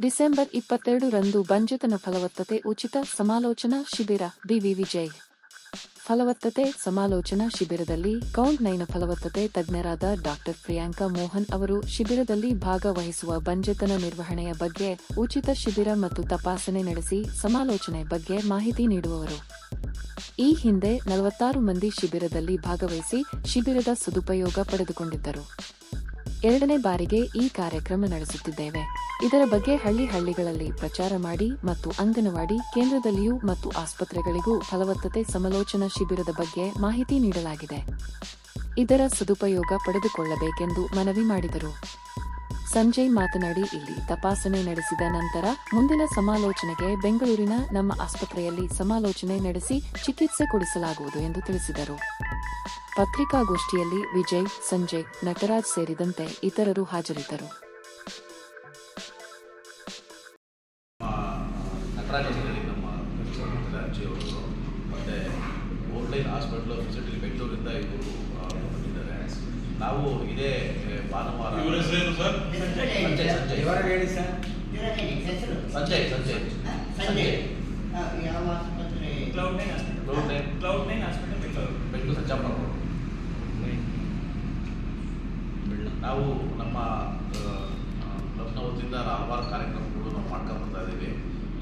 December ಇಪ್ಪತ್ತೆರಡು ರಂದು ಬಂಜತನ ಫಲವತ್ತತೆ ಉಚಿತ ಸಮಾಲೋಚನಾ ಶಿಬಿರ ಬಿವಿ ವಿಜಯ್. ಫಲವತ್ತತೆ ಸಮಾಲೋಚನಾ ಶಿಬಿರದಲ್ಲಿ ಕೌಂಟ್ ನೈನ ಫಲವತ್ತತೆ ತಜ್ಞರಾದ ಡಾಕ್ಟರ್ ಪ್ರಿಯಾಂಕಾ ಮೋಹನ್ ಅವರು ಶಿಬಿರದಲ್ಲಿ ಭಾಗವಹಿಸುವ ಬಂಜತನ ನಿರ್ವಹಣೆಯ ಬಗ್ಗೆ ಉಚಿತ ಶಿಬಿರ ಮತ್ತು ತಪಾಸಣೆ ನಡೆಸಿ ಸಮಾಲೋಚನೆ ಬಗ್ಗೆ ಮಾಹಿತಿ ನೀಡುವವರು. ಈ ಹಿಂದೆ ನಲವತ್ತಾರು ಮಂದಿ ಶಿಬಿರದಲ್ಲಿ ಭಾಗವಹಿಸಿ ಶಿಬಿರದ ಸದುಪಯೋಗ ಪಡೆದುಕೊಂಡಿದ್ದರು. ಎರಡನೇ ಬಾರಿಗೆ ಈ ಕಾರ್ಯಕ್ರಮ ನಡೆಸುತ್ತಿದ್ದೇವೆ. ಇದರ ಬಗ್ಗೆ ಹಳ್ಳಿ ಹಳ್ಳಿಗಳಲ್ಲಿ ಪ್ರಚಾರ ಮಾಡಿ ಮತ್ತು ಅಂಗನವಾಡಿ ಕೇಂದ್ರದಲ್ಲಿಯೂ ಮತ್ತು ಆಸ್ಪತ್ರೆಗಳಿಗೂ ಫಲವತ್ತತೆ ಸಮಾಲೋಚನಾ ಶಿಬಿರದ ಬಗ್ಗೆ ಮಾಹಿತಿ ನೀಡಲಾಗಿದೆ. ಇದರ ಸದುಪಯೋಗ ಪಡೆದುಕೊಳ್ಳಬೇಕೆಂದು ಮನವಿ ಮಾಡಿದರು. ಸಂಜಯ್ ಮಾತನಾಡಿ ಇಲ್ಲಿ ತಪಾಸಣೆ ನಡೆಸಿದ ನಂತರ ಮುಂದಿನ ಸಮಾಲೋಚನೆಗೆ ಬೆಂಗಳೂರಿನ ನಮ್ಮ ಆಸ್ಪತ್ರೆಯಲ್ಲಿ ಸಮಾಲೋಚನೆ ನಡೆಸಿ ಚಿಕಿತ್ಸೆ ಕೊಡಿಸಲಾಗುವುದು ಎಂದು ತಿಳಿಸಿದರು. ಪತ್ರಿಕಾಗೋಷ್ಠಿಯಲ್ಲಿ ವಿಜಯ್ ಸಂಜಯ್ ನಟರಾಜ್ ಸೇರಿದಂತೆ ಇತರರು ಹಾಜರಿದ್ದರು. ನಾವು ಇದೇ ಭಾನುವಾರ ಸಂಜಯ್ ಸಂಜಯ್ ವಿವರ ಹೇಳಿ ಸರ್. ಹೆಸರು? ಸಂಜಯ್ ಸಂಜಯ್. ಸಂಜಯ್. ಆ, ಯಾವ ಆಸ್ಪತ್ರೆ? Cloud Nine. Cloud Nine. Hospital Bengaluru. Bengaluru Sanchapura ನಾವು ನಮ್ಮ ಲಕ್ನೋ ವತಿಯಿಂದ ಹಲವಾರು ಕಾರ್ಯಕ್ರಮಗಳು ನಾವು ಮಾಡ್ಕೊಂಡು ಬರ್ತಾ ಇದ್ದೀವಿ.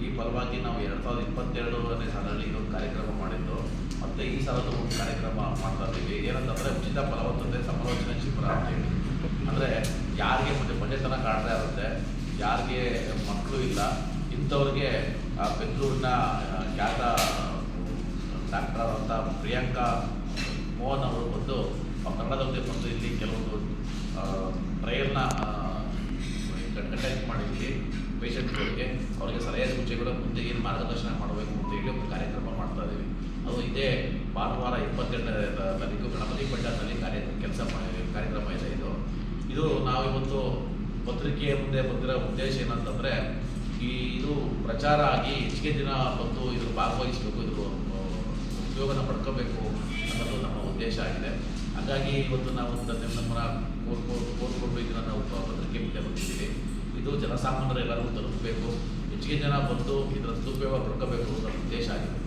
ಈ ಫಲವಾಗಿ ನಾವು ಎರಡು ಸಾವಿರದ ಇಪ್ಪತ್ತೆರಡನೇ ಸಾಲಲ್ಲಿ ಇದೊಂದು ಕಾರ್ಯಕ್ರಮ ಮಾಡಿದ್ದು. ಮತ್ತು ಈ ಸಾಲದ ಒಂದು ಕಾರ್ಯಕ್ರಮ ಮಾಡ್ತಾ ಇದ್ದೀವಿ. ಏನಂತಂದರೆ ಉಚಿತ ಫಲವತ್ತತೆ ಸಮಾಲೋಚನೆ ಶಿಬಿರ ಅಂತೇಳಿ ಅಂದರೆ ಯಾರಿಗೆ ಮತ್ತೆ ಮಂಡ್ಯತನ ಇರುತ್ತೆ. ಯಾರಿಗೆ ಮಕ್ಕಳು ಇಲ್ಲ. ಇಂಥವ್ರಿಗೆ ಬೆಂಗಳೂರಿನ ಖ್ಯಾತ ಡಾಕ್ಟರ್ ಆದಂಥ ಪ್ರಿಯಾಂಕಾ ಮೋಹನ್ ಅವರು ಬಂದು ಆ, ಕನ್ನಡದಲ್ಲಿ ಬಂದು ಇಲ್ಲಿ ಕೆಲವೊಂದು ಟ್ರಯಲ್ನ ಕಂಡಕ್ಟ್ ಮಾಡಿದ್ವಿ ಪೇಷಂಟ್ಗಳಿಗೆ ಅವರಿಗೆ ಸಲಹೆ ಸೂಚನೆಗಳು ಮುಂದೆ ಏನು ಮಾರ್ಗದರ್ಶನ ಮಾಡಬೇಕು ಅಂತ ಹೇಳಿ ಒಂದು ಕಾರ್ಯಕ್ರಮ ಮಾಡ್ತಾ ಇದ್ದೀವಿ. ಅದು ಇದೇ ಭಾನುವಾರ ಇಪ್ಪತ್ತೆರಡನೇ ತಾರೀಕು ಗಣಪತಿ ಪಂಚಾಯತ್ನಲ್ಲಿ ಕಾರ್ಯ ಕೆಲಸ ಮಾಡಿ ಕಾರ್ಯಕ್ರಮ ಇದೆ ಇದು. ಇದು ನಾವಿವತ್ತು ಪತ್ರಿಕೆಯ ಮುಂದೆ ಬಂದಿರೋ ಉದ್ದೇಶ ಏನಂತಂದರೆ ಈ, ಇದು ಪ್ರಚಾರ ಆಗಿ ಹೆಚ್ಚಿಗೆ ದಿನ ಬಂದು ಇದ್ರ ಭಾಗವಹಿಸಬೇಕು, ಇದ್ರ ಉದ್ಯೋಗನ ಪಡ್ಕೋಬೇಕು ಅನ್ನೋದು ನಮ್ಮ ಉದ್ದೇಶ ಆಗಿದೆ. ಹಾಗಾಗಿ ಇವತ್ತು ನಾವು ಒಂದು ನಮ್ಮನ್ನ ಕೋರ್ಕೊಂಡು ಕೋರ್ಕೊಂಡು ಇದನ್ನು ನಾವು ಪತ್ರಿಕೆ ಮುಂದೆ ಬಂದಿದ್ದೀವಿ ಇದು ಜನಸಾಮಾನ್ಯರು ಎಲ್ಲರಿಗೂ ತಲುಪಬೇಕು. ಹೆಚ್ಚಿಗೆ ಜನ ಬಂದು ಇದರ ಸದುಪಯೋಗ ಪಡ್ಕೋಬೇಕು ಅನ್ನೋ ಉದ್ದೇಶ ಆಗಿದೆ.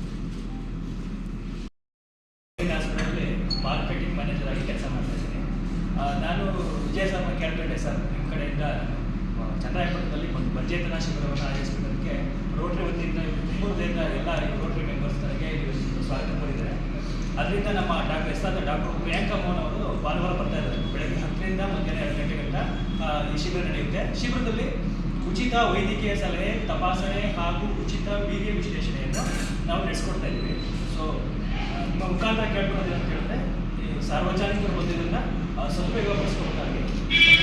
ಮಾರ್ಕೆಟಿಂಗ್ ಮ್ಯಾನೇಜರ್ ಆಗಿ ಕೆಲಸ ಮಾಡ್ತಾ ಇದ್ದೀನಿ. ನಾನು ವಿಜಯ ಶರ್ಮ ಕೇಳ್ಕೊಂಡೆ ಸರ್. ನಿಮ್ಮ ಕಡೆಯಿಂದ ಚಂದ್ರಾಯಪಟ್ಟಣದಲ್ಲಿ ಒಂದು ಬಂಜೇತನ ಶಿಬಿರವನ್ನು ಆಯೋಜಿಸಿದ್ದಕ್ಕೆ ರೋಟ್ರಿ ವತಿಯಿಂದ ತುಮಕೂರದಿಂದ ಎಲ್ಲ ರೋಟ್ರಿ ಮೆಂಬರ್ಸ್ ನನಗೆ ಸ್ವಾಗತ ಕೋರಿದ್ದಾರೆ. ಅದರಿಂದ ನಮ್ಮ ಡಾಕ್ಟರ್ ಎಸ್ ಆದ ಡಾಕ್ಟರ್ ಪ್ರಿಯಾಂಕಾ ಮೋಹನ್ ಅವರು ಭಾನುವಾರ ಬರ್ತಾ ಇದ್ದಾರೆ. ಬೆಳಗ್ಗೆ ಶಿಬಿರ ನಡೆಯುತ್ತೆ. ಶಿಬಿರದಲ್ಲಿ ಉಚಿತ ವೈದ್ಯಕೀಯ ಸಲಹೆ, ತಪಾಸಣೆ ಹಾಗೂ ಉಚಿತ ವೀರ್ಯ ವಿಶ್ಲೇಷಣೆಯನ್ನು ನಾವು ನಡೆಸ್ಕೊಡ್ತಾ ಇದ್ದೀವಿ. ಸೊ ನಿಮ್ಮ ಮುಖಾಂತರ ಕೇಳ್ಕೊಳ್ಳೋದು ಅಂತ ಹೇಳಿದ್ರೆ ಸಾರ್ವಜನಿಕರು ಬಂದಿದ್ದನ್ನು ಸದುಪಯೋಗಪಡಿಸ್ಕೊಡ್ತಾರೆ